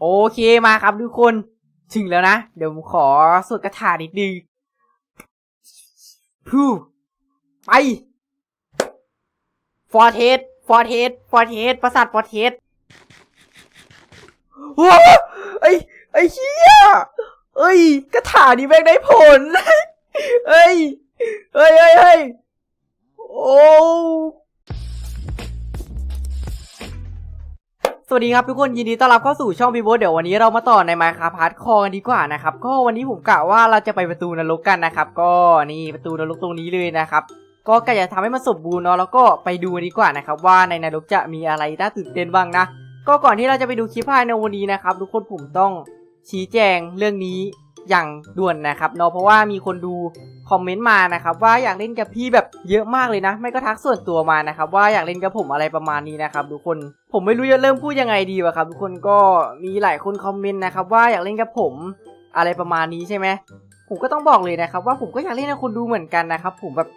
โอเคมาครับทุกคน ถึงแล้วนะ เดี๋ยวผมขอสวดคาถานิดนึงพูไปฟอร์เทสฟอร์เทสฟอร์เทสประสาทฟอร์เทสว้าไอ้ไอเชี่ยเอ้ยคาถานี้แม่งได้ผลเอ้ยเอ้ยเอ้ยเอ้ยโอ้ สวัสดีครับทุกคนยินดีต้อนรับเข้าสู่ช่องบีโบเดี๋ยววันนี้เรามาต่อในไมค์คาพาร์ทคอกันดีกว่านะครับก็วันนี้ผมกะว่าเราจะไปประตูนรกกันนะครับ ก็นี่ประตูนรกตรงนี้เลยนะครับก็กะจะทำให้มันสมบูรณ์เนาะแล้วก็ไปดูดีกว่านะครับว่าในนรกจะมีอะไรน่าตื่นเต้นบ้างนะก็ก่อนที่เราจะไปดูคลิปภายในวันนี้นะครับทุกคนผมต้องชี้แจงเรื่องนี้ อย่างด่วนนะครับเนาะเพราะว่ามีคนดูคอมเมนต์มานะครับว่าอยากเล่นกับพี่แบบเยอะมากเลยนะ ไม่ก็ทักส่วนตัวมานะครับว่าอยากเล่นกับผมอะไรประมาณนี้นะครับทุกคนผมไม่รู้จะเริ่มพูดยังไงดีวะครับทุกคนก็มีหลายคนคอมเมนต์นะครับว่าอยากเล่นกับผมอะไรประมาณนี้ใช่ไหมผมก็ต้องบอกเลยนะครับว่าผมก็อยากเล่นกับคนดูเหมือนกันนะครับผมแบบ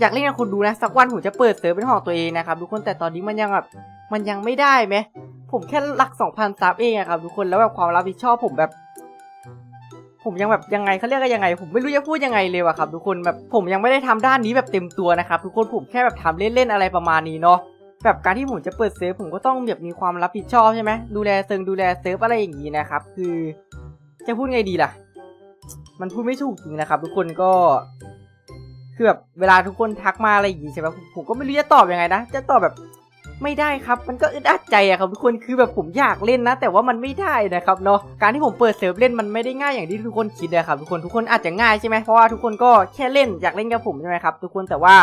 อยากเล่นกับคนดูนะสักวันผมจะเปิดเซิร์ฟเป็นของตัวเองนะครับทุกคนแต่ตอนนี้มันยังแบบมันยังไม่ได้ไหมผมแค่หลักสองพันซับเองอะครับทุกคนแล้วแบบความรับผิดชอบผมแบบ ผมยังแบบยังไงเขาเรียกกันยังไง ผมไม่รู้จะพูดยังไงเลยว่ะครับ ทุกคนแบบผมยังไม่ได้ทำด้านนี้แบบเต็มตัวนะครับทุกคนผมแค่แบบทำเล่นๆอะไรประมาณนี้เนาะแบบการที่ผมจะเปิดเซิร์ฟผมก็ต้องแบบมีความรับผิดชอบใช่ไหมดูแลเซิงดูแลเซิร์ฟอะไรอย่างนี้นะครับ คือ จะพูดไงดีล่ะ มันพูดไม่ถูกจริงนะครับ ทุกคนก็คือแบบเวลาทุกคนทักมาอะไรอย่างนี้ใช่ไหมผมผมก็ไม่รู้จะตอบยังไงนะ จะตอบแบบ ไม่ได้ครับ มันก็อึดอัดใจอะครับทุกคนคือแบบผมอยากเล่นนะ แต่ว่ามันไม่ได้นะครับเนาะการที่ผมเปิดเซิร์ฟเล่นมันไม่ได้ง่ายอย่างที่ทุกคนคิดนะครับทุกคนทุกคนอาจจะง่ายใช่ไหมเพราะว่าทุกคนก็แค่เล่นอยากเล่นกับผมใช่ไหมครับทุกคนแต่ว่า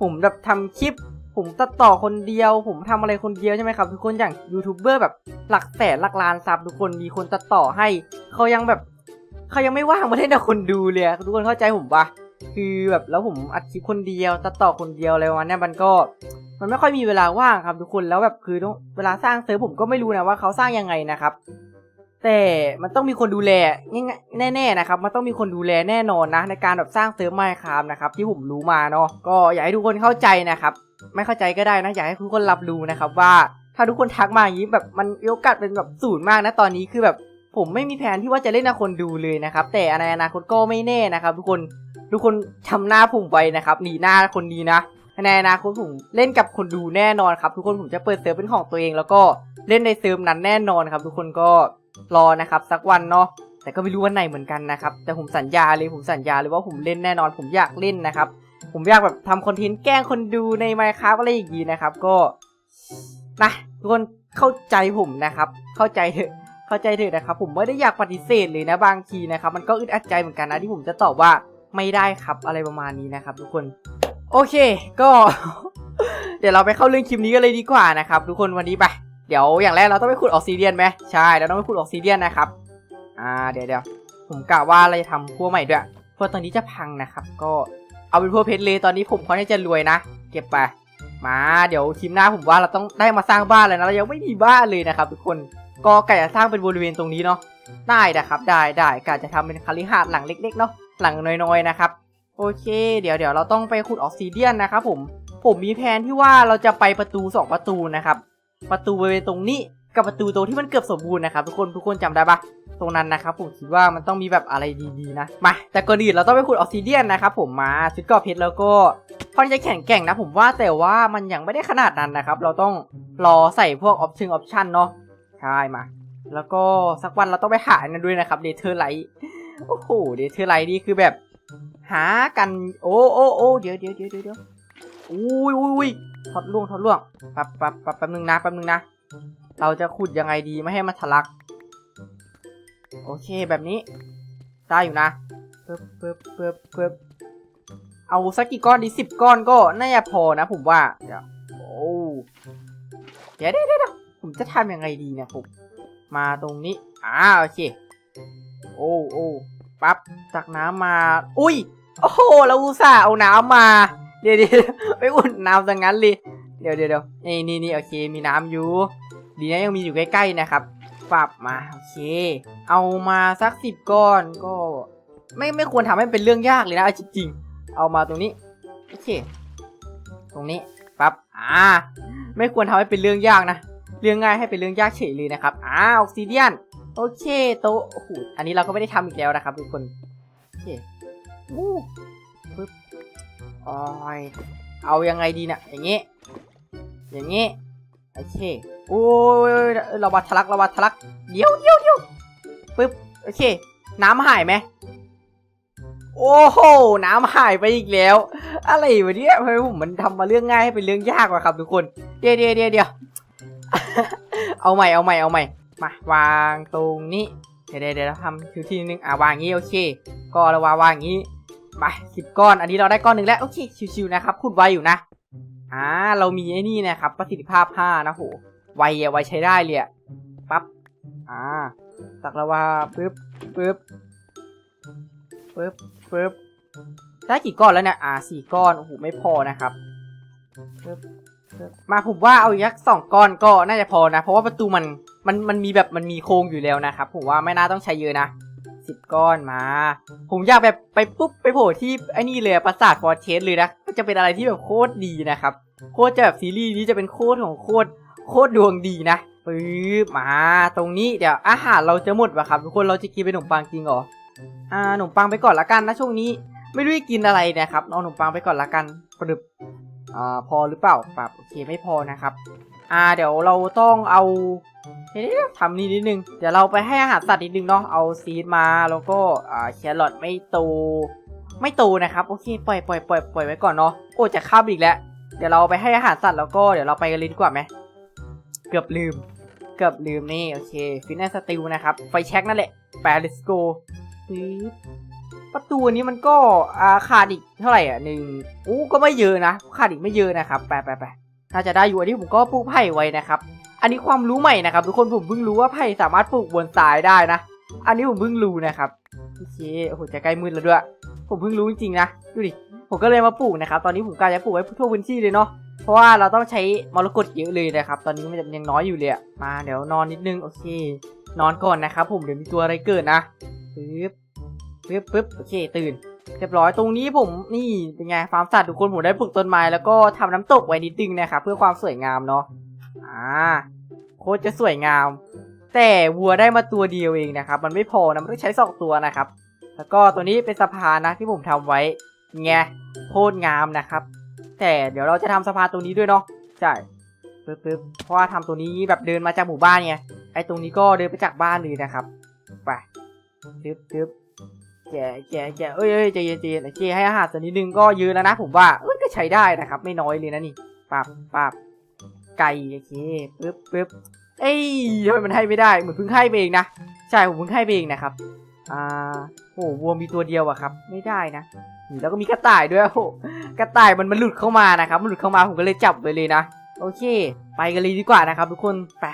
ผมแบบทำคลิป ผมตัดต่อคนเดียว ผมทำอะไรคนเดียวใช่ไหมครับทุกคนอย่างยูทูบเบอร์แบบหลักแสนหลักล้านซับทุกคนมีคนตัดต่อให้เขายังแบบเขายังไม่ว่างมาเล่นกับคนดูเลยทุกคนเข้าใจผมปะคือแบบแล้วผมอัดคลิปคนเดียวตัดต่อคนเดียวอะไรประเนี้ยมันก็ มันไม่ค่อยมีเวลาว่างครับทุกคนแล้วแบบคือต้องเวลาสร้างเซิร์ฟผมก็ไม่รู้นะว่าเขาสร้างยังไงนะครับ แต่มันต้องมีคนดูแลแน่ๆนะครับ มันต้องมีคนดูแลแน่นอนนะ ในการแบบสร้างเซิร์ฟไมค์ครับนะครับ ที่ผมรู้มาเนาะก็อยากให้ทุกคนเข้าใจนะครับ ไม่เข้าใจก็ได้นะอยากให้ทุกคนรับรู้นะครับว่า ถ้าทุกคนทักมาอย่างนี้แบบมันโอกาสเป็นแบบศูนย์มากนะตอนนี้คือแบบผมไม่มีแผนที่ว่าจะเล่นกับคนดูเลยนะครับ แต่ในอนาคตก็ไม่แน่นะครับ ทุกคนทุกคนทำหน้าผมไว้นะครับหนีหน้าคนนี้นะ ในอนาคตผมเล่นกับคนดูแน่นอนครับ ทุกคนผมจะเปิดเซิร์ฟเป็นของตัวเอง แล้วก็เล่นในเซิร์ฟนั้นแน่นอนครับ ทุกคนก็รอนะครับสักวันเนาะแต่ก็ไม่รู้วันไหนเหมือนกันนะครับแต่ผมสัญญาเลยผมสัญญาเลยว่าผมเล่นแน่นอน ผมอยากเล่นนะครับ ผมอยากแบบทำคอนเทนต์แกล้งคนดูในไมค์ครับอะไรอย่างนี้นะครับ ก็นะทุกคนเข้าใจผมนะครับ เข้าใจเถอะเข้าใจเถอะนะครับ ผมไม่ได้อยากปฏิเสธเลยนะบางทีนะครับ มันก็อึดอัดใจเหมือนกันนะที่ผมจะตอบว่าไม่ได้ครับอะไรประมาณนี้นะครับ ทุกคน โอเค ก็ เดี๋ยวเราไปเข้าเรื่องคลิปนี้กันเลยดีกว่านะครับ ทุกคนวันนี้ไป เดี๋ยวอย่างแรกเราต้องไปขุดออกซิเดียนไหมใช่เราต้องไปขุดออกซิเดียนนะครับ อ่าเดี๋ยวเดี๋ยวผมกะว่าเราจะทำพัวใหม่ด้วยเพราะตอนนี้จะพังนะครับ ก็เอาเป็นพัวเพชรเลยตอนนี้ผมค่อนข้าจะรวยนะ เก็บไป มาเดี๋ยวคลิปหน้าผมว่าเราต้องได้มาสร้างบ้านเลยนะเรายังไม่มีบ้านเลยนะครับ ทุกคนก็กะจะสร้างเป็นบริเวณตรงนี้เนาะได้นะครับ ได้ได้กะจะทำเป็นคาลิฮาดหลังเล็ก ๆ เนาะหลังน้อยๆนะครับ โอเค เดี๋ยวเดี๋ยวเราต้องไปขุดออกซิเดียนนะครับผมผมมีแผนที่ว่าเราจะไปประตู 2 ประตูนะครับ ประตูบริเวณตรงนี้กับประตูตรงที่มันเกือบสมบูรณ์นะครับทุกคนทุกคนจำได้ปะตรงนั้นนะครับผมคิดว่ามันต้องมีแบบอะไรดีๆนะมาแต่ก่อนอื่นเราต้องไปขุดออกซิเดียนนะครับผมมาชุดกราะเพชรแล้วก็ค่อนจะแข็งแกร่งนะผมว่าแต่ว่ามันยังไม่ได้ขนาดนั้นนะครับ เราต้องรอใส่พวกออปชั่นออปชั่นเนาะใช่มา แล้วก็สักวันเราต้องไปหาอันนั้นด้วยนะครับเดเธอร์ไลท์โอ้โหเดเธอร์ไลท์นี่คือแบบ หากัน โอ้โอ้โอ้เดี๋ยวเดี๋ยวเดี๋ยวเดี๋ยวอุ้ยอุ้ยอุ้ยทอดล่วงทอดล่วงแป๊บแป๊บแป๊บแป๊บนึงนะแป๊บนึงนะ เราจะขุดยังไงดีไม่ให้มันทะลัก โอเคแบบนี้ ได้อยู่นะเปิบเปิบเปิบเปิบเอาสักกี่ก้อนดีสิบก้อนก็น่าจะพอนะผมว่า เดี๋ยวโอ้เดี๋ยวเดี๋ยวเดี๋ยวผมจะทำยังไงดีเนี่ยผม มาตรงนี้ อ่าโอเค โอ้โอ้ปั๊บจากน้ำมา อุ้ย โอ้โหเราอุตส่าห์เอาน้ำมา เดี๋ยวเดี๋ยวไปอุ่นน้ำซะงั้นเลยเดี๋ยวเดี๋ยวเดี๋ยวนี่นี่นี่โอเคมีน้ำอยู่ ดีนะยังมีอยู่ใกล้ๆนะครับปรับมาโอเค เอามาสักสิบก้อนก็ ไม่ไม่ควรทำให้เป็นเรื่องยากเลยนะจริงๆ เอามาตรงนี้โอเค ตรงนี้ปั๊บอ่า ไม่ควรทำให้เป็นเรื่องยากนะเรื่องง่ายให้เป็นเรื่องยากเฉยเลยนะครับอ่าออกซิเดียนโอเคโต๊ะโอ้โหอันนี้เราก็ไม่ได้ทำอีกแล้วนะครับทุกคนโอเค วู้ปึ๊บโอ้ยเอายังไงดีเนี่ยอย่างงี้ อย่างงี้ โอเค โอ้ยเราวัดทะลักเราวัดทะลัก เดี๋ยวเดี๋ยวเดี๋ยวปึ๊บ โอเค น้ำหายไหมโอ้โห น้ำหายไปอีกแล้ว อะไรวะเนี่ยทำไมผมมันทำมาเรื่องง่ายให้เป็นเรื่องยากวะครับทุกคน เดี๋ยวเดี๋ยวเดี๋ยวเดี๋ยวเอาใหม่ เอาใหม่ เอาใหม่ มาวางตรงนี้ เดี๋ยวเดี๋ยวเราทำทีนึง อะวางงี้โอเค ก็เราวางวางงี้ ไปสิบก้อน อันนี้เราได้ก้อนหนึ่งแล้ว โอเค ชิวๆนะครับ พูดไวอยู่นะ อ่า เรามีไอ้นี่นะครับ ประสิทธิภาพห้านะโห ไวอะไวใช้ได้เลยอะปั๊บ อ่า ตักละวาปึ๊บปึ๊บปึ๊บปึ๊บได้กี่ก้อนแล้วเนี่ย อ่าสี่ก้อน โอ้โห ไม่พอนะครับปึ๊บมาผมว่าเอาอีกสักสองก้อนก็น่าจะพอนะ เพราะว่าประตูมันมันมันมีแบบมันมีโครงอยู่แล้วนะครับ ผมว่าไม่น่าต้องใช้เยอะนะ สิบก้อนมา ผมอยากแบบไปปุ๊บไปโผล่ที่ไอ้นี่เลยปราสาทฟอร์เทสเลยนะก็จะเป็นอะไรที่แบบโคตรดีนะครับ โคตรจะแบบซีรีส์นี้จะเป็นโคตรของโคตรโคตรดวงดีนะปึ๊บมาตรงนี้เดี๋ยวอาหารเราจะหมดวะครับทุกคนเราจะกินเป็นขนมปังจริงเหรออ่าขนมปังไปก่อนละกันนะช่วงนี้ ไม่รู้จะกินอะไรนะครับเอาขนมปังไปก่อนละกันปรึบอ่าพอหรือเปล่าปรับโอเคไม่พอนะครับ อ่าเดี๋ยวเราต้องเอา เดี๋ยวทำนี่นิดนึง เดี๋ยวเราไปให้อาหารสัตว์นิดนึงเนาะ เอาซีดมาแล้วก็อ่าแครอทไม่โต ไม่โตนะครับ โอเค ปล่อยปล่อยปล่อยปล่อยไว้ก่อนเนาะ โอ้จะข้ามอีกแล้ว เดี๋ยวเราไปให้อาหารสัตว์แล้วก็เดี๋ยวเราไปกันเลยดีกว่าไหม เกือบลืม เกือบลืมนี่ โอเค ฟินแลนสติลนะครับ ไฟแช็กนั่นแหละแปด let's go ปึ๊บประตูนี้มันก็อ่าขาดอีกเท่าไหร่อะหนึ่งอู้ก็ไม่เยอะนะ ขาดอีกไม่เยอะนะครับ ไปไปไปถ้าจะได้อยู่อันนี้ผมก็ปลูกไผ่ไว้นะครับ อันนี้ความรู้ใหม่นะครับ ทุกคนผมเพิ่งรู้ว่าไผ่สามารถปลูกบนทรายได้นะ อันนี้ผมเพิ่งรู้นะครับโอเคโอ้โหจะใกล้มืดแล้วด้วย ผมเพิ่งรู้จริงๆนะดูดิผมก็เลยมาปลูกนะครับ ตอนนี้ผมกะจะปลูกไว้ทั่วพื้นที่เลยเนาะเพราะว่าเราต้องใช้มรกตเยอะเลยนะครับ ตอนนี้มันยังน้อยอยู่เลยมา เดี๋ยวนอนนิดนึงโอเค นอนก่อนนะครับ ผมเดี๋ยวมีตัวอะไรเกิดนะปึ๊บปึ๊บปึ๊บโอเค ตื่นเรียบร้อยตรงนี้ผมนี่เป็นไงฟาร์มสัตว์ทุกคนผมได้ปลูกต้นไม้แล้วก็ทำน้ำตกไว้นิดนึงนะครับเพื่อความสวยงามเนาะอ่า โคตรจะสวยงาม แต่วัวได้มาตัวเดียวเองนะครับ มันไม่พอนะมันต้องใช้สองตัวนะครับ แล้วก็ตัวนี้เป็นสะพานนะที่ผมทำไว้ไงโคตรงามนะครับ แต่เดี๋ยวเราจะทำสะพานตรงนี้ด้วยเนาะใช่ปึ๊บปึ๊บเพราะว่าทำตรงนี้แบบเดินมาจากหมู่บ้านไงไอ้ตรงนี้ก็เดินไปจากบ้านเลยนะครับไปปึ๊บปึ๊บแกแกแกเอ้ยเอ้ยใจเย็นใจเย็นโอเคให้อาหารสักนิดนึงก็เยอะแล้วนะผมว่าเอ้ยก็ใช้ได้นะครับ ไม่น้อยเลยนะนี่ปับปับ ไก่โอเคปึ๊บปึ๊บเอ้ยทำไมมันให้ไม่ได้เหมือนเพิ่งให้ไปเองนะใช่ผมเพิ่งให้ไปเองนะครับอ่าโอ้วัวมีตัวเดียวอะครับ ไม่ได้นะแล้วก็มีกระต่ายด้วยโอ้กระต่ายมันมันหลุดเข้ามานะครับมันหลุดเข้ามาผมก็เลยจับไปเลยนะโอเค ไปกันเลยดีกว่านะครับ ทุกคนไป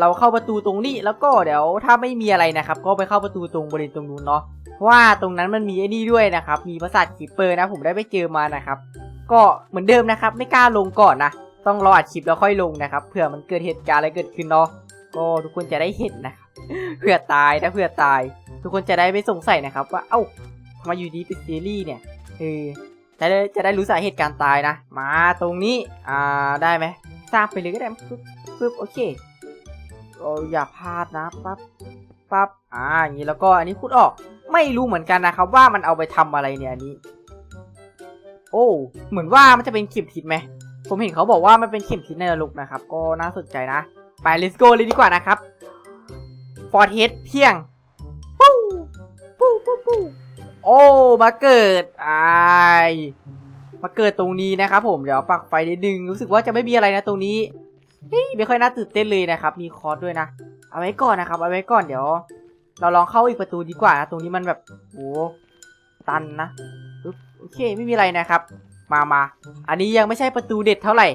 เราเข้าประตูตรงนี้แล้วก็เดี๋ยวถ้าไม่มีอะไรนะครับ ก็ไปเข้าประตูตรงบริเวณตรงนู้นเนาะเพราะว่าตรงนั้นมันมีไอ้นี่ด้วยนะครับ มีปราสาทคีเปอร์นะ ผมได้ไปเจอมานะครับ ก็เหมือนเดิมนะครับ ไม่กล้าลงก่อนนะ ต้องรออัดคลิปแล้วค่อยลงนะครับเผื่อมันเกิดเหตุการณ์อะไรเกิดขึ้นเนาะก็ทุกคนจะได้เห็นนะครับเผื่อตายนะเผื่อตาย ทุกคนจะได้ไม่สงสัยนะครับ ว่าเอ้ามาอยู่ดีเป็นซีรีส์เนี่ยเออจะได้จะได้รู้สาเหตุการตายนะ มาตรงนี้อ่าได้ไหมสร้างไปเลยก็ได้ปึ๊บปึ๊บโอเคโอ้อย่าพลาดนะปั๊บปั๊บอ่าอย่างนี้แล้วก็อันนี้พูดออกไม่รู้เหมือนกันนะครับ ว่ามันเอาไปทำอะไรเนี่ยอันนี้ โอ้เหมือนว่ามันจะเป็นเข็มทิศไหม ผมเห็นเขาบอกว่ามันเป็นเข็มทิศในนรกนะครับ ก็น่าสนใจนะ ไป let's go เลยดีกว่านะครับฟอร์เทสเที่ยงปู้ปู้ปู้ปู้โอ้มาเกิดไอมาเกิดตรงนี้นะครับ ผมเดี๋ยวปักไฟนิดนึงรู้สึกว่าจะไม่มีอะไรนะตรงนี้เฮ้ยไม่ค่อยน่าตื่นเต้นเลยนะครับ มีคอร์สด้วยนะ เอาไว้ก่อนนะครับ เอาไว้ก่อนเดี๋ยว เราลองเข้าอีกประตูดีกว่านะตรงนี้มันแบบโอ้ตันนะโอเคไม่มีอะไรนะครับ มามา อันนี้ยังไม่ใช่ประตูเด็ดเท่าไหร่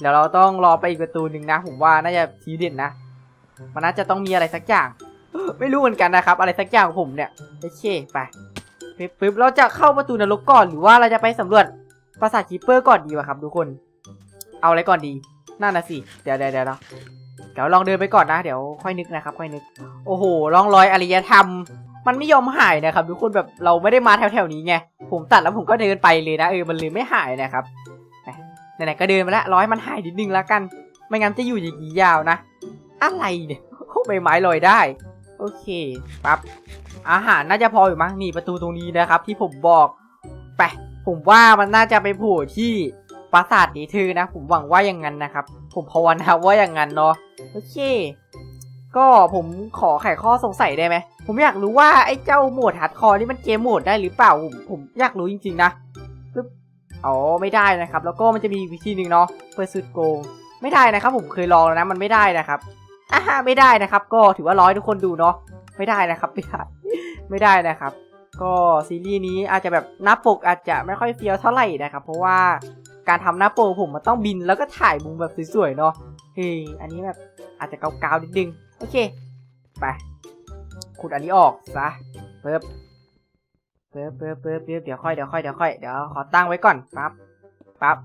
เดี๋ยวเราต้องรอไปอีกประตูหนึ่งนะ ผมว่าน่าจะทีเด็ดนะ มันน่าจะต้องมีอะไรสักอย่าง ไม่รู้เหมือนกันนะครับ อะไรสักอย่างผมเนี่ย โอเค ไปปึ๊บเราจะเข้าประตูนรกก่อน หรือว่าเราจะไปสำรวจปราสาทคีเปอร์ก่อนดีวะครับทุกคน เอาอะไรก่อนดีนั่นนะสิ เดี๋ยวเดี๋ยวเดี๋ยวเนาะเดี๋ยวลองเดินไปก่อนนะ เดี๋ยวค่อยนึกนะครับ ค่อยนึก โอ้โหร่องรอยอารยธรรม มันไม่ยอมหายนะครับทุกคนแบบเราไม่ได้มาแถวๆนี้ไงผมตัดแล้วผมก็เดินไปเลยนะเออมันเลยไม่หายนะครับไหนๆก็เดินมาแล้วร้อยมันหายนิดนึงแล้วกัน ไม่งั้นจะอยู่อย่างนี้ยาวนะ อะไรเนี่ยโอ้ใบไม้ลอยได้โอโอเคปั๊บอาหารน่าจะพออยู่มั้งนี่ประตูตรงนี้นะครับ ที่ผมบอกไปผมว่ามันน่าจะไปโผล่ที่ปราสาทดีทือนะ ผมหวังว่าอย่างนั้นนะครับ ผมภาวนาว่าอย่างนั้นเนาะโอเค ก็ผมขอไขข้อสงสัยได้ไหม ผมอยากรู้ว่าไอ้เจ้าโหมดฮาร์ดคอร์นี่มันเกมโหมดได้หรือเปล่า ผมผมอยากรู้จริง ๆ นะปึ๊บอ๋อไม่ได้นะครับ แล้วก็มันจะมีวิธีหนึ่งเนาะเปิดสุดโกง ไม่ได้นะครับ ผมเคยลองแล้วนะ มันไม่ได้นะครับอ่าไม่ได้นะครับ ก็ถือว่าร้อยทุกคนดูเนาะไม่ได้นะครับไม่ได้ไม่ได้นะครับ ก็ซีรีส์นี้อาจจะแบบหน้าปกอาจจะไม่ค่อยเฟี้ยวเท่าไหร่นะครับ เพราะว่าการทำหน้าปกผมมันต้องบินแล้วก็ถ่ายมุมแบบสวยๆเนาะเฮ้ยอันนี้แบบอาจจะเกาๆนิดนึง โอเค ไป ขุดอันนี้ออกซะเปิบเปิบเปิบเปิบเปิบเดี๋ยวค่อยเดี๋ยวค่อยเดี๋ยวค่อยเดี๋ยวขอตั้งไว้ก่อนปั๊บปั๊บ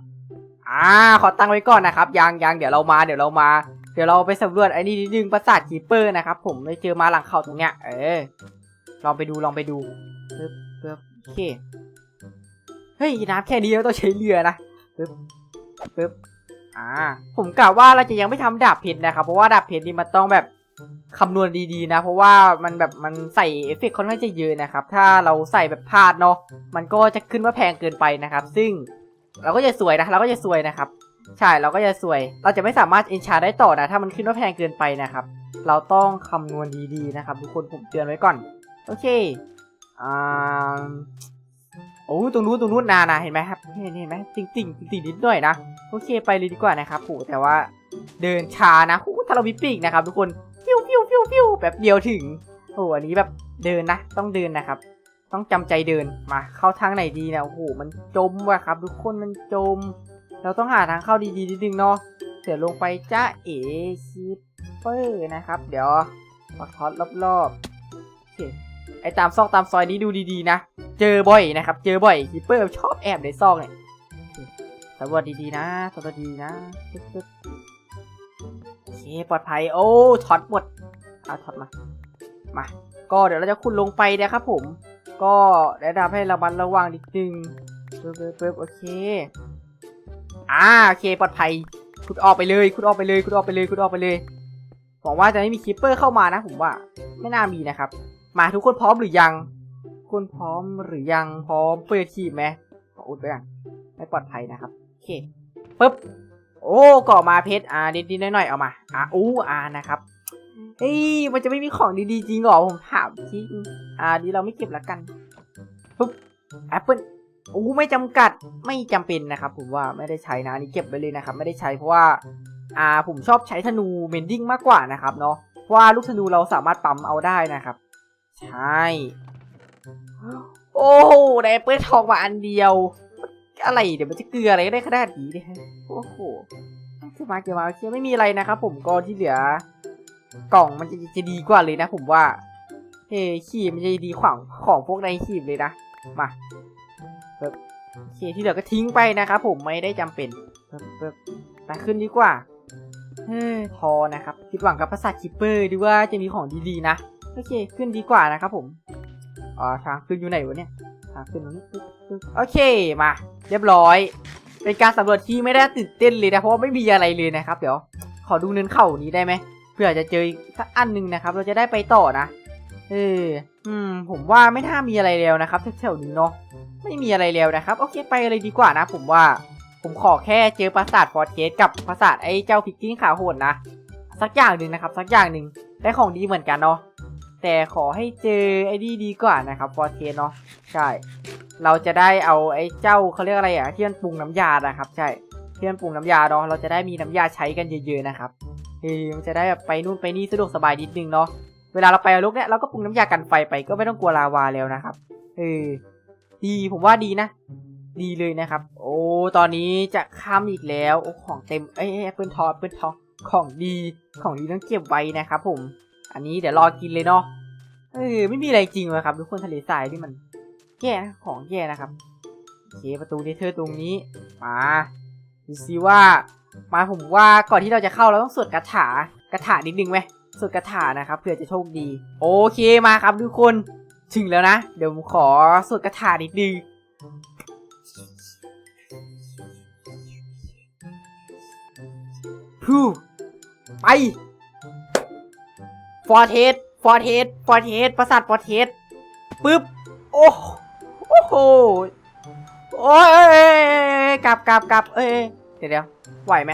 อ่าขอตั้งไว้ก่อนนะครับยังยังเดี๋ยวเรามาเดี๋ยวเรามา เดี๋ยวเราไปสำรวจไอ้นี่นิดนึงปราสาทคีเปอร์นะครับ ผมไปเจอมาหลังเข่าตรงเนี้ยเออลองไปดูลองไปดูปึ๊บปึ๊บโอเคเฮ้ยน้ำแค่นี้เราต้องใช้เรือนะปึ๊บปึ๊บอ่า ผมกะว่าเราจะยังไม่ทำดาบเพชรนะครับ เพราะว่าดาบเพชรนี่มันต้องแบบ คำนวณดีๆนะ เพราะว่ามันแบบมันใส่เอฟเฟกต์ค่อนข้างจะเยอะนะครับ ถ้าเราใส่แบบพลาดเนาะมันก็จะขึ้นว่าแพงเกินไปนะครับ ซึ่งเราก็จะสวยนะเราก็จะสวยนะครับ ใช่เราก็จะสวย เราจะไม่สามารถเอนชาได้ต่อนะ ถ้ามันขึ้นว่าแพงเกินไปนะครับ เราต้องคำนวณดีๆนะครับ ทุกคนผมเตือนไว้ก่อน โอเคอ่าโอ้ตรงนู้นตรงนู้นนานะเห็นไหมครับเห็นเห็นไหมติ่งติ่งติ่งติ่งนิดหน่อยนะโอเคไปเลยดีกว่านะครับโหแต่ว่าเดินช้านะโอ้ถ้าเรามีปีกนะครับ ทุกคน วฟิวฟิวฟิวแบบเดียวถึงโอ้อันนี้แบบเดินนะ ต้องเดินนะครับ ต้องจำใจเดินมาเข้าทางไหนดีเนี่ยโอ้โหมันจมว่ะครับ ทุกคนมันจม เราต้องหาทางเข้าดีๆนิดนึงเนาะเดี๋ยวลงไปจ้าเอชิปเปอร์นะครับ เดี๋ยวขอทอดรอบๆโอเคไอตามซอกตามซอยนี้ดูดีๆนะ เจอบ่อยนะครับ เจอบ่อยคิปเปอร์ชอบแอบในซอกเนี่ยสำรวจดีๆนะสำรวจดีนะ ปึ๊บๆโอเคปลอดภัย โอ้ช็อตหมดเอาช็อตมา มา ก็เดี๋ยวเราจะขุดลงไปนะครับผม ก็แนะนำให้ระมัดระวังนิดนึงปึ๊บปึ๊บปึ๊บโอเค อ่าโอเคปลอดภัย ขุดออกไปเลย ขุดออกไปเลย ขุดออกไปเลย ขุดออกไปเลยหวังว่าจะไม่มีคิปเปอร์เข้ามานะผมว่า ไม่น่ามีนะครับ มาทุกคนพร้อมหรือยังทุกคนพร้อมหรือยังพร้อมเปิดทีมไหมขออุดไปก่อนไม่ปลอดภัยนะครับ โอเคปึ๊บ โอ้ก่อมาเพชรอ่านิดๆหน่อยๆเอามาอ่าอู้อ่านะครับเอ้ยมันจะไม่มีของดีๆจริงหรอผมถามจริงอ่าดีเราไม่เก็บละกันปึ๊บแอปเปิลโอ้ไม่จำกัดไม่จำเป็นนะครับ ผมว่าไม่ได้ใช้นะนนี่เก็บไปเลยนะครับ ไม่ได้ใช้เพราะว่า อ่าผมชอบใช้ธนูเมนดิ้งมากกว่านะครับเนาะเพราะว่าลูกธนูเราสามารถปั๊มเอาได้นะครับ ใช่โอ้ได้เปิดทองมาอันเดียว อะไรเดี๋ยวมันจะเกลืออะไรได้ขนาดนี้เนี่ย อ้โหเก็บมาเก็บมาโอเคไม่มีอะไรนะครับผมก็ที่เหลือ กล่องมันจะจะดีกว่าเลยนะ ผมว่า เฮ้ขีบมันจะดีขวางของพวกในขีบเลยนะมาโอเคที่เหลือก็ทิ้งไปนะครับผมไม่ได้จำเป็นเพิ่มเพิ่มไปขึ้นดีกว่าเฮ้พอนะครับคิดหวังกับภาษาคิปเปอร์ดีว่าจะมีของดีๆนะโอเคขึ้นดีกว่านะครับผมอ๋อทางขึ้นอยู่ไหนวะเนี่ยทางขึ้นตรงนี้โอเคมา เรียบร้อย เป็นการสำรวจที่ไม่ได้ตื่นเต้นเลยนะเพราะว่าไม่มีอะไรเลยนะครับเดี๋ยวขอดูเนินเข่านี้ได้ไหมเพื่อจะเจออีกสักอันหนึ่งนะครับ เราจะได้ไปต่อนะเอออืม ผมว่าไม่น่ามีอะไรแล้วนะครับแถวๆนี้เนาะไม่มีอะไรแล้วนะครับ โอเคไปเลยดีกว่านะ ผมว่าผมขอแค่เจอปราสาทฟอร์เทสกับปราสาทไอ้เจ้าพิกกิ้งขาโหดนะสักอย่างหนึ่งนะครับ สักอย่างหนึ่งได้ของดีเหมือนกันเนาะ แต่ขอให้เจอไอ้ดีดีกว่านะครับฟอร์เทสเนาะใช่ เราจะได้เอาไอ้เจ้าเขาเรียกอะไรอะที่มันปรุงน้ำยานะครับ ใช่ที่มันปรุงน้ำยาเนาะเราจะได้มีน้ำยาใช้กันเยอะๆนะครับเออมันจะได้แบบไปนู่นไปนี่สะดวกสบายนิดนึงเนาะเวลาเราไปลุกเนี่ยเราก็ปรุงน้ำยากันไฟไปก็ไม่ต้องกลัวลาวาแล้วนะครับเออดีผมว่าดีนะ ดีเลยนะครับ โอ้ตอนนี้จะข้ามอีกแล้วโอ้ของเต็มเอ้ยแอปเปิลทอดแอปเปิลทอของดีของดีต้องเก็บไว้นะครับผม อันนี้เดี๋ยวรอกินเลยเนาะเออไม่มีอะไรจริงเลยครับทุกคนทะเลทรายที่มันแย่ของแย่นะครับโอเคประตูเดเธอร์ตรงนี้มาดูซิว่ามาผมว่าก่อนที่เราจะเข้าเราต้องสวดคาถากระถานิดนึงไหมสวดคาถานะครับเผื่อจะโชคดี โอเคมาครับทุกคนถึงแล้วนะ เดี๋ยวผมขอสวดคาถานิดนึงพูไป ฟอร์เทสฟอร์เทสฟอร์เทสประสาทฟอร์เทสปึ๊บ โอ้โอ้โหโอ้ยเอ้ยเอ้กลับกลับกลับเอ้ยเดี๋ยวเดี๋ยวไหวไหม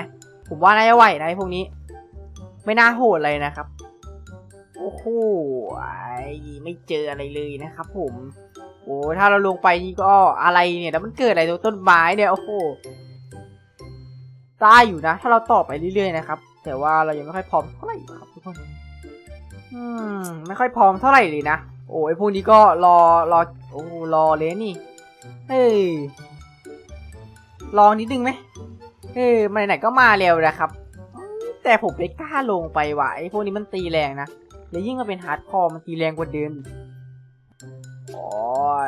ผมว่าน่าจะไหวนะพวกนี้ ไม่น่าโหดเลยนะครับ โอ้โหไอ้ไม่เจออะไรเลยนะครับ ผม โอ้ถ้าเราลงไปนี่ก็อะไรเนี่ย แล้วมันเกิดอะไรตรงต้นไม้เนี่ยโอ้โหตายอยู่นะ ถ้าเราต่อไปเรื่อยๆนะครับ แต่ว่าเรายังไม่ค่อยพร้อมเท่าไหร่ครับทุกคน อืม ไม่ค่อยพร้อมเท่าไหร่เลยนะ โอ้ยพวกนี้ก็รอรอโอ้รอเลยนี่ เฮ้ย รอนิดนึงไหมเฮ้ยมาไหนๆก็มาเร็วนะครับ แต่ผมไม่กล้าลงไปว่ะไอ้พวกนี้มันตีแรงนะ แล้วยิ่งมาเป็นฮาร์ดคอร์มันตีแรงกว่าเดิมอีกโอ้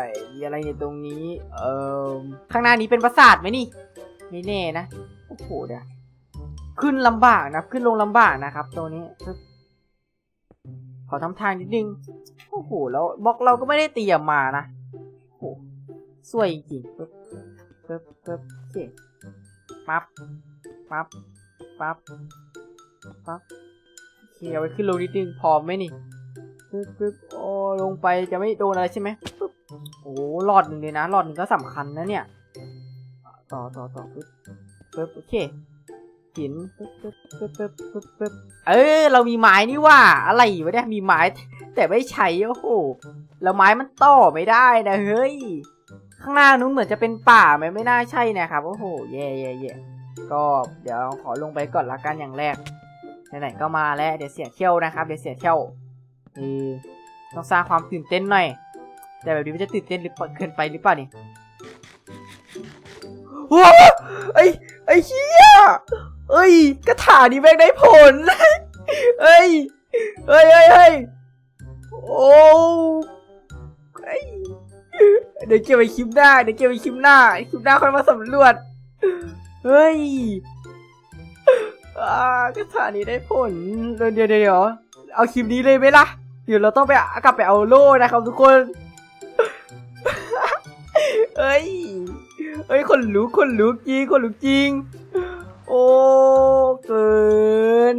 ยมีอะไรอยู่ตรงนี้ เอ่อ ข้างหน้านี้เป็นปราสาทไหมนี่ ไม่แน่นะ โอ้โหเดี๋ยวขึ้นลำบากนะ ขึ้นลงลำบากนะครับ ตัวนี้ ขอทำทางนิดนึง โอ้โห แล้วบล็อกเราก็ไม่ได้เตรียมมานะ โอ้โหสวยจริงๆปึ๊บปึ๊บปึ๊บโอเคปั๊บ ปั๊บ ปั๊บ ปั๊บโอเคเอาไปขึ้นลงนิดนึง พอมไหมนี่ปึ๊บปึ๊บโอ้ลงไปจะไม่โดนอะไรใช่ไหมปึ๊บโอ้หลอดหนึ่งเลยนะหลอดหนึ่งก็สำคัญนะเนี่ย ต่อต่อต่อปึ๊บปึ๊บโอเค หินปึ๊บปึ๊บปึ๊บปึ๊บปึ๊บปึ๊บเออ เรามีไม้นี่ว่า อะไรวะเนี่ยมีไม้ แต่ไม่ใช้โอ้โหแล้วไม้มันต่อไม่ได้นะเฮ้ยข้างหน้านู้นเหมือนจะเป็นป่าไหมไม่น่าใช่นะครับโอ้โหแย่แย่แย่ก็เดี๋ยวขอลงไปก่อนละกันอย่างแรกไหนๆก็มาแล้วเดี๋ยวเสียเที่ยวนะครับ เดี๋ยวเสียเที่ยวนี่ต้องสร้างความตื่นเต้นหน่อย แต่แบบนี้มันจะตื่นเต้นหรือเกินไปหรือเปล่านี่ว้าไอ้ไอ้เหี้ยเอ้ยกระถานี่แม่งได้ผลเอ้ยเอ้ยเอ้ยเอ้ยโอ้เอ้ยเดี๋ยวเก็บไปคลิปหน้าเดี๋ยวเก็บไปคลิปหน้าคลิปหน้าค่อยมาสำรวจเฮ้ยกระถานี้ได้ผลเดี๋ยวเดี๋ยวเดี๋ยวเอาคลิปนี้เลยไหมล่ะเดี๋ยวเราต้องไปกลับไปเอาโล่นะครับทุกคน เอ้ย เอ้ยคนลุกคนลุกจริงคนลุกจริง โอ้เกิน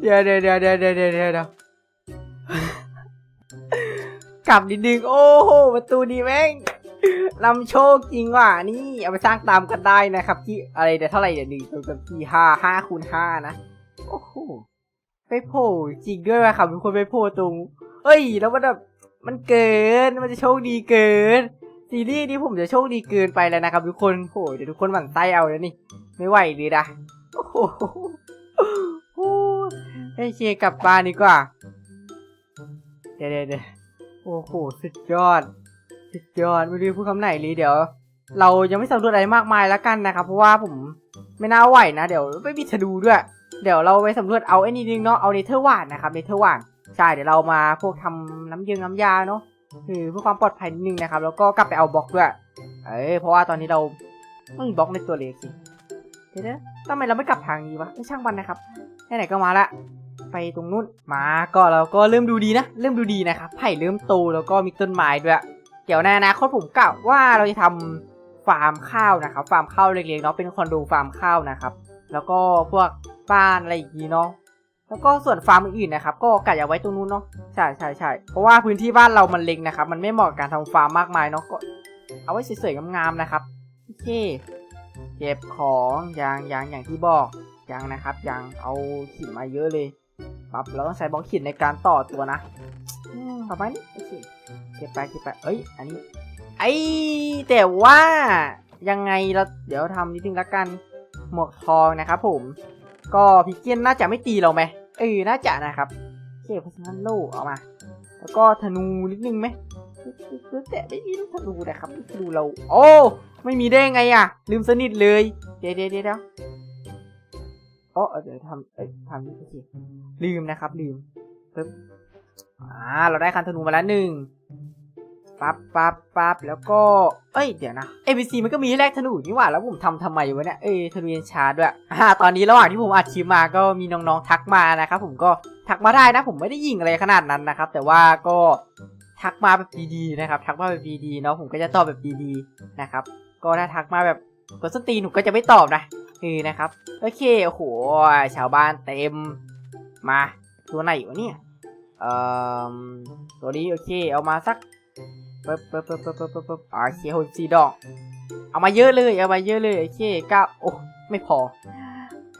เดี๋ยวเดี๋ยวเดี๋ยวเดี๋ยวเดี๋ยวเดี๋ยวเดี๋ยวกลับนิดนึงโอ้โหประตูนี้แม่งนำโชคจริงว่ะนี่เอาไปสร้างตามกันได้นะครับที่อะไรเดี๋ยวเท่าไหร่เดี๋ยวหนึ่งตัวกับที่ห้าห้าคูณห้านะโอ้โหไปโผล่จริงด้วยว่ะครับทุกคนไปโผล่ตรงเอ้ย แล้วมันแบบมันเกินมันจะโชคดีเกิน ซีรีส์นี้ผมจะโชคดีเกินไปแล้วนะครับทุกคนโหเดี๋ยวทุกคนหมั่นไส้เอาแล้วนี่ ไม่ไหวเลยนะโอ้โหให้เชียกลับบ้านดีกว่า เดี๋ยวเดี๋ยวโอ้โหสุดยอด สุดยอดไม่รู้พูดคำไหนเลยเดี๋ยว เรายังไม่สำรวจอะไรมากมายแล้วกันนะครับ เพราะว่าผมไม่น่าไหวนะ เดี๋ยวไม่มีธนูด้วย เดี๋ยวเราไปสำรวจเอาไอ้นี่นึงเนาะเอาเนเธอร์วานนะครับเนเธอร์วานใช่เดี๋ยวเรามาพวกทำน้ำเยืงน้ำยาเนาะ คือเพื่อความปลอดภัยนิดนึงนะครับ แล้วก็กลับไปเอาบล็อกด้วย เอ้ยเพราะว่าตอนนี้เราไม่มีบล็อกในตัวเล็กสิเดี๋ยวทำไมเราไม่กลับทางนี้วะไม่ช่างมันนะครับไหนๆก็มาละไปตรงนู้นมาก็เราก็เริ่มดูดีนะ เริ่มดูดีนะครับไผ่เริ่มโตแล้วก็มีต้นไม้ด้วย เดี๋ยวในอนาคตผมกะว่าเราจะทำฟาร์มข้าวนะครับ ฟาร์มข้าวเล็กๆเนาะเป็นคอนโดฟาร์มข้าวนะครับ แล้วก็พวกบ้านอะไรอย่างงี้เนาะ แล้วก็ส่วนฟาร์มอื่นๆนะครับ ก็กะอย่าไว้ตรงนู้นเนาะใช่ใช่ใช่เพราะว่าพื้นที่บ้านเรามันเล็กนะครับ มันไม่เหมาะกับการทำฟาร์มมากมายเนาะก็เอาไว้สวยๆงามๆนะครับโอเคเก็บของยางยางอย่างที่บอกยางนะครับยางเอาขินมาเยอะเลยปั๊บเราต้องใช้บล็อกขินในการต่อตัวนะอืมประมาณนี้โอเคเก็บไปเก็บไปเอ้ย อันนี้ ไอ้แต่ว่ายังไงเราเดี๋ยวทำนิดนึงละกันหมวกทองนะครับผม ก็พิกเกียนน่าจะไม่ตีเราไหมเออน่าจะนะครับโอเคเพราะฉะนั้นโล่เอามา แล้วก็ธนูนิดนึงไหมแต่ไม่มีลูกธนูนะครับลูกธนูเรา โอ้ไม่มีได้ไงอะ ลืมสนิทเลย เดี๋ยวเดี๋ยวเดี๋ยวอ๋อเดี๋ยวทำเอ้ยทำนี่โอเคลืมนะครับ ลืมปึ๊บอ่าเราได้คันธนูมาแล้วหนึ่ง ปั๊บปั๊บปั๊บแล้วก็ เอ้ยเดี๋ยวนะ ABC มันก็มีให้แลกธนูนี่หว่า แล้วผมทำทำไมวะเนี่ย เอ้ยธนูเย็นชาร์จด้วยอ่าตอนนี้ระหว่างที่ผมอัดคลิปมาก็มีน้องๆทักมานะครับผมก็ทักมาได้นะ ผมไม่ได้ยิงอะไรขนาดนั้นนะครับ แต่ว่าก็ทักมาแบบดีๆนะครับ ทักมาแบบดีๆเนาะผมก็จะตอบแบบดีๆนะครับ ก็ถ้าทักมาแบบกดสตีนหนูก็จะไม่ตอบนะเออนะครับ โอเคโอ้โหชาวบ้านเต็มมาตัวไหนวะเนี่ยเอ่อตัวนี้โอเคเอามาสัก ปึ๊บปึ๊บปึ๊บปึ๊บปึ๊บปึ๊บปึ๊บโอเคหกสี่ดอก เอามาเยอะเลย เอามาเยอะเลย โอเคเก้าโอ้ ไม่พอ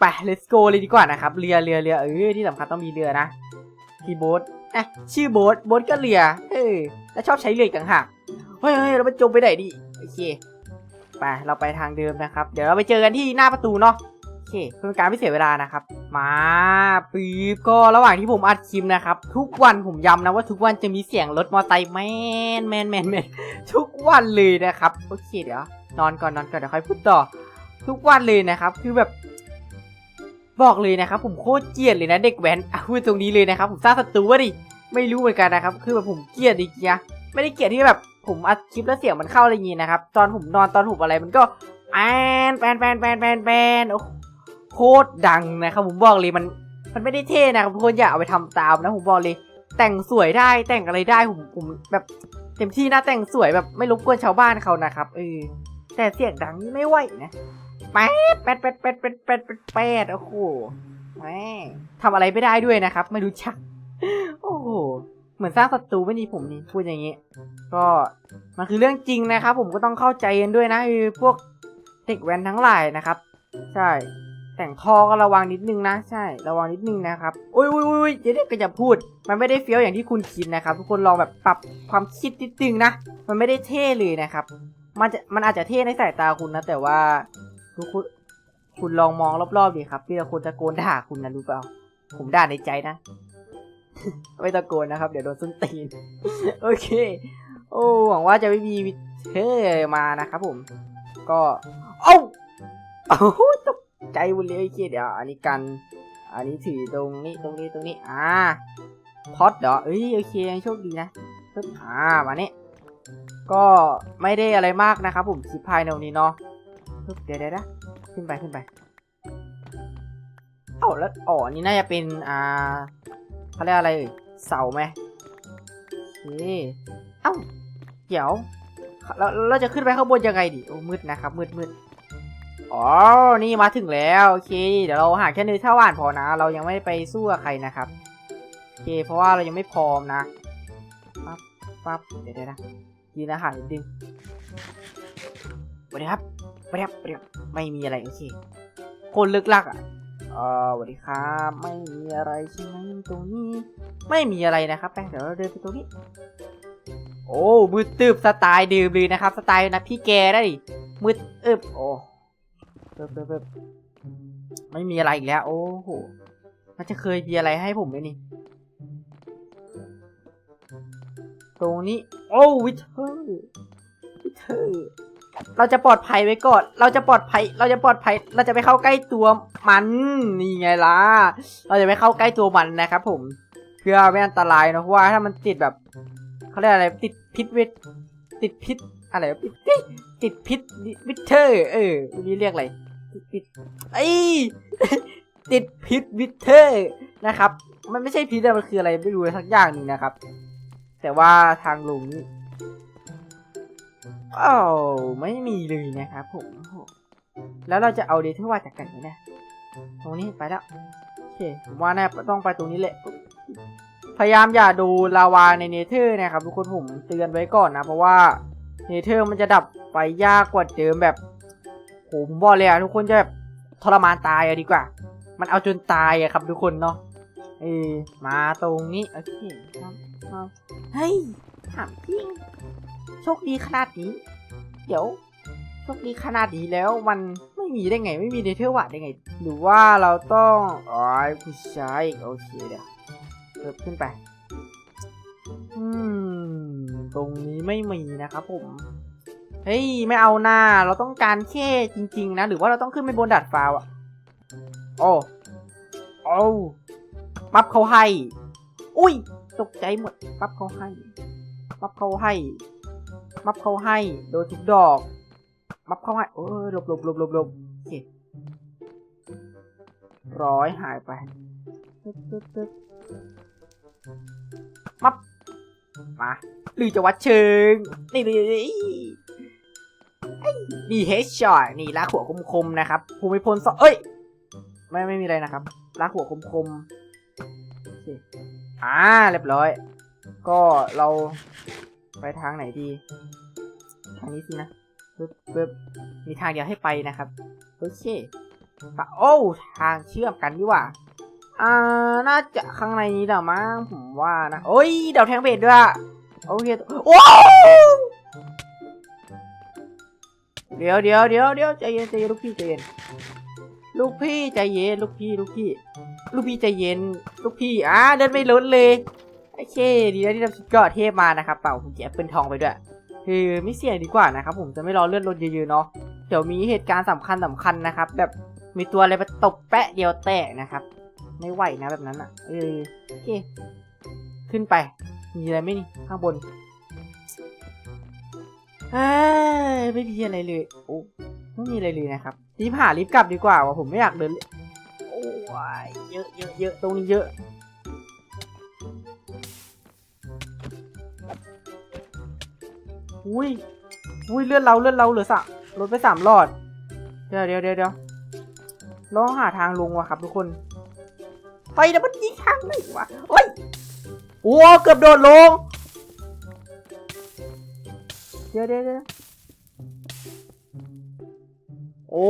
ไป let's go เลยดีกว่านะครับ เรือเรือเรือเออ ที่สำคัญต้องมีเรือนะที่โบ๊ทเอ๊ะชื่อโบ๊ทโบ๊ทก็เรือ เออ แล้วชอบใช้เรือกต่างหาก เฮ้ยเฮ้ยเราไปจมไปไหนดิ โอเค ไป เราไปทางเดิมนะครับ เดี๋ยวเราไปเจอกันที่หน้าประตูเนาะ เคเพื่อเป็นการไม่เสียเวลานะครับ มาปี๊บก็ระหว่างที่ผมอัดคลิปนะครับ ทุกวันผมย้ำนะว่าทุกวันจะมีเสียงรถมอเตอร์ไซค์แมนแมนแมนแมนทุกวันเลยนะครับโอเคเดี๋ยวนอนก่อนนอนก่อนเดี๋ยวค่อยพูดต่อ ทุกวันเลยนะครับ คือแบบ บอกเลยนะครับ ผมโคตรเกลียดเลยนะเด็กแว้นอะพูดตรงนี้เลยนะครับ ผมสร้างศัตรูวะดิไม่รู้เหมือนกันนะครับ คือแบบผมเกลียดจริงๆนะไม่ได้เกลียดที่แบบผมอัดคลิปแล้วเสียงมันเข้าอะไรอย่างงี้นะครับ ตอนผมนอนตอนผมอะไรมันก็แอนแปนแปนแปนแปนแปนโอ้โคตรดังนะครับผมบอกเลยมันมันไม่ได้เท่นะครับทุกคนอย่าเอาไปทำตามนะผมบอกเลย แต่งสวยได้แต่งอะไรได้ผมผมแบบเต็มที่นะแต่งสวยแบบไม่รบกวนชาวบ้านเขานะครับเออแต่เสียงดังนี่ไม่ไหวนะแป๊ดแป๊ดแป๊ดแป๊ดแป๊ดแปดโอ้โหแม่ทำอะไรไม่ได้ด้วยนะครับ ไม่รู้จัก โอ้โหเหมือนสร้างศัตรูไม่ดีผมนี่พูดอย่างนี้ ก็มันคือเรื่องจริงนะครับ ผมก็ต้องเข้าใจกันด้วยนะพวกเด็กแว้นทั้งหลายนะครับ ใช่ แต่งทอก็ระวังนิดนึงนะ ใช่ระวังนิดนึงนะครับอุ้ยอุ้ยอุ้ยเดี๋ยวเด็กก็จะพูด มันไม่ได้เฟี้ยวอย่างที่คุณคิดนะครับ ทุกคนลองแบบปรับความคิดนิดนึงนะ มันไม่ได้เท่เลยนะครับ มันจะมันอาจจะเท่ในสายตาคุณนะ แต่ว่าทุกคุณคุณลองมองรอบๆดิครับพี่ละคนตะโกนด่าคุณนะรู้เปล่า ผมด่าในใจนะไม่ตะโกนนะครับ เดี๋ยวโดนส้นตีนโอเค โอ้หวังว่าจะไม่มีเทอร์มานะครับผม ก็ เอ้าโอ้ตก ใจหมดเลยโอเคเดี๋ยวอันนี้กัน อันนี้ถือตรงนี้ตรงนี้ตรงนี้ อ่าพอดเหรอเอ้ยโอเคยังโชคดีนะปึ๊บอ่ามาเนี่ยก็ไม่ได้อะไรมากนะครับผมคลิปภายในวันนี้เนาะปึ๊บเดี๋ยวเดี๋ยวนะขึ้นไปขึ้นไปเอ้าแล้วอ๋ออันนี้น่าจะเป็นอ่าเขาเรียกอะไรเอ่ยเสาไหมโอเคเอ้าเดี๋ยวแล้วเราจะขึ้นไปข้างบนยังไงดิโอ้มืดนะครับมืดมืด อ๋อ นี่มาถึงแล้วโอเค เดี๋ยวเราหาแค่เนื้อท่าหวานพอนะ เรายังไม่ไปสู้กับใครนะครับโอเค เพราะว่าเรายังไม่พร้อมนะปั๊บปั๊บเดี๋ยวนะกินอาหารนิดนึงสวัสดีครับสวัสดีครับสวัสดีครับไม่มีอะไรโอเค คนลึกลักอะเออสวัสดีครับไม่มีอะไรใช่ไหมตรงนี้ ไม่มีอะไรนะครับไปเดี๋ยวเราเดินไปตรงนี้ โอ้มืดตึบสไตล์ดื่มเลยนะครับ สไตล์นะพี่แกได้มืดอึบโอ้ เบิบเบิบเบิบไม่มีอะไรอีกแล้ว โอ้โหมันจะเคยมีอะไรให้ผมไหมนี่ ตรงนี้ โอ้วิเทอร์วิเทอร์เราจะปลอดภัยไว้ก่อน เราจะปลอดภัย เราจะปลอดภัย เราจะไปเข้าใกล้ตัวมัน นี่ไงล่ะ เราจะไม่เข้าใกล้ตัวมันนะครับผม เพื่อไม่อันตรายนะเพราะว่าถ้ามันติดแบบเขาเรียกอะไร ติดพิษเวทติดพิษอะไรติดติดพิษวิเทอร์ เออนี่เรียกอะไร ติดพิษไอ้ติดพิษวิเทอร์นะครับ มันไม่ใช่พิษแต่มันคืออะไรไม่รู้สักอย่างหนึ่งนะครับ แต่ว่าทางลงนี่อ้าวไม่มีเลยนะครับผมแล้วเราจะเอาเดทเทอร์ว่าจากกันไหนนะตรงนี้ไปแล้วโอเคผมว่าน่าต้องไปตรงนี้แหละ พยายามอย่าดูลาวาในเนเธอร์นะครับ ทุกคนผมเตือนไว้ก่อนนะ เพราะว่าเนเธอร์มันจะดับไฟยากกว่าเดิมแบบ ผมบอกเลยอะทุกคนจะแบบทรมานตายอะดีกว่า มันเอาจนตายอะครับทุกคนเนาะเออมาตรงนี้โอเคครับเฮ้ยถามจริงโชคดีขนาดนี้ เดี๋ยวโชคดีขนาดนี้แล้วมันไม่มีได้ไงไม่มีเดเทอร์วัดได้ไง หรือว่าเราต้องอ๋อผู้ชายโอเคเดี๋ยวเพิ่มขึ้นไป อืม ตรงนี้ไม่มีนะครับผม เฮ้ย ไม่เอาหน้า เราต้องการแค่จริง ๆ นะ หรือว่าเราต้องขึ้นไปบนดาดฟ้าอะโอ้โอ้ปั๊บเขาให้ อุ้ย ตกใจหมด ปั๊บเขาให้ ปั๊บเขาให้มับเขาให้ โดนทุกดอกมับเขาให้โอ้ยหลบหลบหลบหลบหลบโอเคร้อยหายไปตึ๊ดตึ๊ดตึ๊ดมับมา หรือจะวัดเชิง นี่นี่นี่ นี่เฮดช็อตนี่ลากหัวคมๆนะครับภูมิพลสองเอ้ย ไม่ไม่มีอะไรนะครับลากหัวคมๆโอเคอ่าเรียบร้อย ก็เราไปทางไหนดีทางนี้สินะปึ๊บปึ๊บมีทางเดียวให้ไปนะครับโอเคปะโอ้ทางเชื่อมกันดีกว่าอ่า น่าจะข้างในนี้แหละมั้งผมว่านะ โอ้ย เดาแทงเบสด้วย โอเค โอ้ เดี๋ยวเดี๋ยวเดี๋ยวเดี๋ยวใจเย็นใจเย็นลูกพี่ใจเย็น ลูกพี่ใจเย็นลูกพี่ลูกพี่ ลูกพี่ใจเย็น ลูกพี่อ่าเดินไม่ล้นเลยโอเคดีแล้วที่เราก็เทพมานะครับเป่าผมจะแอปเปิลทองไปด้วยคือไม่เสี่ยงดีกว่านะครับผมจะไม่รอเลื่อนรถเยอะๆเนาะเดี๋ยวมีเหตุการณ์สำคัญสำคัญนะครับ แบบมีตัวอะไรมาตบแปะเดียวแตกนะครับ ไม่ไหวนะแบบนั้นอะเออโอเค ขึ้นไป มีอะไรไหมนี่ข้างบน ไม่มีอะไรเลย โอ้ไม่มีอะไรเลยนะครับรีบหารีบกลับดีกว่าว่ะผมไม่อยากเดินเลยโอ้ยเยอะเยอะเยอะตรงนี้เยอะ อุ้ย อุ้ยเลื่อนเราเลื่อนเราเหลือสามลดไปสามหลอด เดี๋ยวเดี๋ยวเดี๋ยวเดี๋ยวลองหาทางลงว่ะครับทุกคน ไปแล้วมันยิงทางไหนวะโอ้ยโอ้เกือบโดดลง เดี๋ยวเดี๋ยวเดี๋ยวโอ้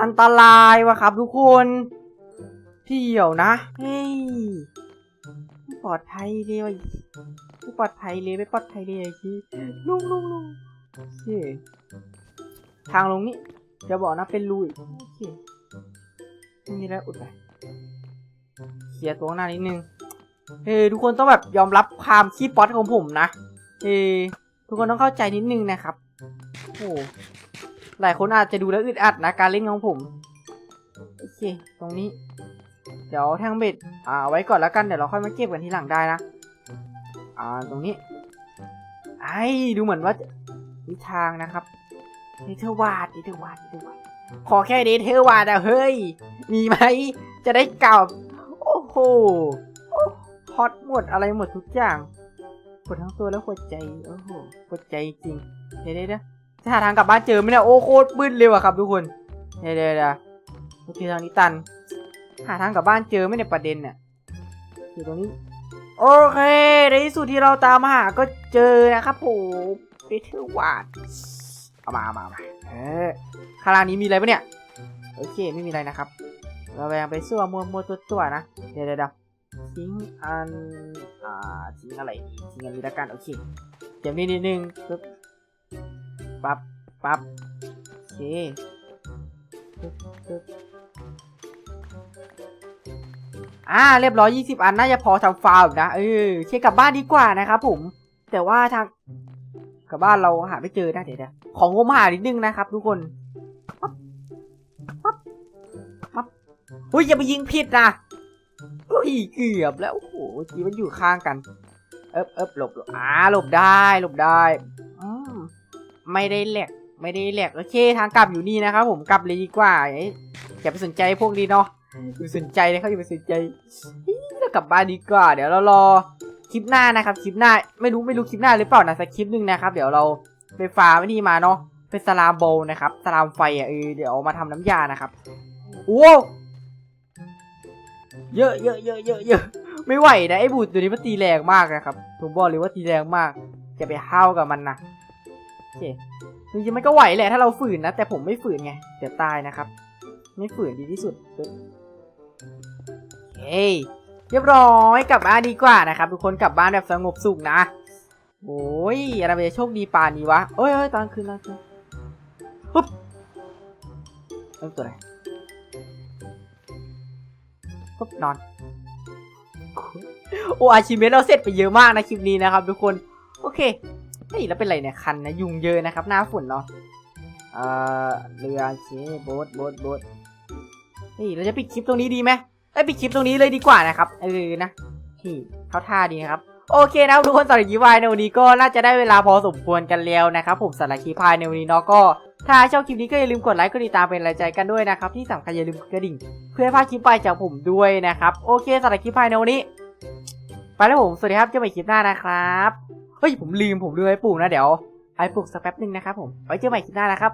อันตรายว่ะครับทุกคนพี่เดี๋ยวนะ เฮ้ยไม่ปลอดภัยเลยว่ะไม่ปลอดภัยเลยไม่ปลอดภัยเลยไอ้ที่ลุงลุงลุงโอเคทางลงนี้จะบอกนะเป็นรูอีกโอเคไม่มีแล้วอุดไปเคลียร์ตัวข้างหน้านิดนึงเฮ้ยทุกคนต้องแบบยอมรับความขี้ป๊อตของผมนะ เฮ้ยทุกคนต้องเข้าใจนิดนึงนะครับโอ้หลายคนอาจจะดูแล้วอึดอัดนะการเล่นของผมโอเคตรงนี้ เดี๋ยวแท่งเบ็ดอ่าไว้ก่อนแล้วกันเดี๋ยวเราค่อยมาเก็บกันทีหลังได้นะอ่าตรงนี้ ไอ้ดูเหมือนว่ามีทางนะครับเดเทวาดเดเทวาดเดเทวาดขอแค่เดเทวาดอะเฮ้ย มีไหมจะได้กล่าโอ้โหฮอตหมดอะไรหมดทุกอย่าง ปวดทั้งตัวแล้วหัวใจโอ้โหหัวใจจริงเดี๋ยวเดี๋ยวจะหาทางกลับบ้านเจอไหมเนี่ยโอ้โคตรบึ้นเลยว่ะครับทุกคนเดี๋ยวเดี๋ยวเดี๋ยวโอเคทางนี้ตัน หาทางกลับบ้านเจอไหม่ในยประเด็นเนี่ยอยู่ตรงนี้โอเคในที่สุดที่เราตามหาก็เจอนะครับผมเปเทอร์วาดเอามาเอามาเอามาเออข้างล่างนี้มีอะไรปะเนี่ยโอเคไม่มีอะไรนะครับเราแวงไปสั่วมัวมัวตัวตัวๆนะเดี๋ยวเดี๋ยวเดี๋ยว ทิ้งอัน อ่า ทิ้งอะไรดีทิ้งอันนี้ละกัน โอเคเดี๋ยวนี้นิดนึงปึ๊บปั๊บปั๊บโอเคปึ๊บปึ๊บอ่า เรียบร้อยยี่สิบอัน น่าจะพอทำฟาร์มนะ เออเช็คกลับบ้านดีกว่านะครับผม แต่ว่าทางกลับบ้านเราหาไม่เจอนะเดี๋ยวเดี๋ยวของผมหานิดนึงนะครับ ทุกคนปั๊บปั๊บปั๊บอุ้ยอย่าไปยิงผิดนะ อุ้ยเกือบแล้ว โอ้โหเมื่อกี้มันอยู่ข้างกัน เอ๊บเอ๊บหลบหลบอ่าหลบได้หลบได้อืมไม่ได้แหลกไม่ได้แหลกโอเคทางกลับอยู่นี่นะครับผมกลับเลยดีกว่าอ้ยอย่าไปสนใจพวกนี้เนาะอย่าไปสนใจเลยเขาอย่าไปสนใจเฮ้ยเรากลับบ้านดีกว่า เดี๋ยวเรารอคลิปหน้านะครับคลิปหน้าไม่รู้ไม่รู้คลิปหน้าหรือเปล่านะสักคลิปหนึ่งนะครับเดี๋ยวเราไปฟาร์มไว้นี่มาเนาะเป็นสลามโบนะครับสลามไฟอะเออเดี๋ยวมาทำน้ำยานะครับโอ้ เยอะเยอะเยอะเยอะเยอะไม่ไหวนะไอ้บูดตัวนี้มันตีแรงมากนะครับผมบอกเลยว่าตีแรงมาก จะไปห้าวกับมันนะโอเคจริงๆมันก็ไหวแหละถ้าเราฝืนนะ แต่ผมไม่ฝืนไงเดี๋ยวตายนะครับ ไม่ฝืนดีที่สุดเฮ้ยเรียบร้อยกลับบ้านดีกว่านะครับ ทุกคนกลับบ้านแบบสงบสุขนะโอ้ยอะไรมันจะโชคดีป่านนี้วะเอ้ยเอ้ยตอนคืนตอนคืนปุ๊บเอ้ยตัวไหน ปุ๊บนอน โอ้อาชิเมะเราเสร็จไปเยอะมากนะคลิปนี้นะครับ ทุกคน โอเคเฮ้ยแล้วเป็นไรเนี่ยคันนะยุงเยอะนะครับ หน้าฝุ่นเนาะเอ่อเรือโอเคโบ๊ทโบ๊ทโบ๊ทเฮ้ยเราจะปิดคลิปตรงนี้ดีไหมเอ้ยปิดคลิปตรงนี้เลยดีกว่านะครับเออนะที่เข้าท่าดีนะครับโอเคนะทุกคนสำหรับคลิปวายในวันนี้ก็น่าจะได้เวลาพอสมควรกันแล้วนะครับผมสำหรับคลิปพายในวันนี้เนาะก็ ถ้าชอบคลิปนี้ก็อย่าลืมกดไลค์กดติดตามเป็นกำลังใจกันด้วยนะครับ ที่สำคัญอย่าลืมกดกระดิ่ง เพื่อพลาดคลิปไปจากผมด้วยนะครับ โอเคสำหรับคลิปพายในวันนี้ ไปแล้วผม สวัสดีครับเจอกันใหม่คลิปหน้านะครับ เฮ้ยผมลืมผมลืมไอ้ปลูกนะเดี๋ยวไอ้ปลูกสักแป๊บนึงนะครับผมไว้เจอกันใหม่คลิปหน้านะครับ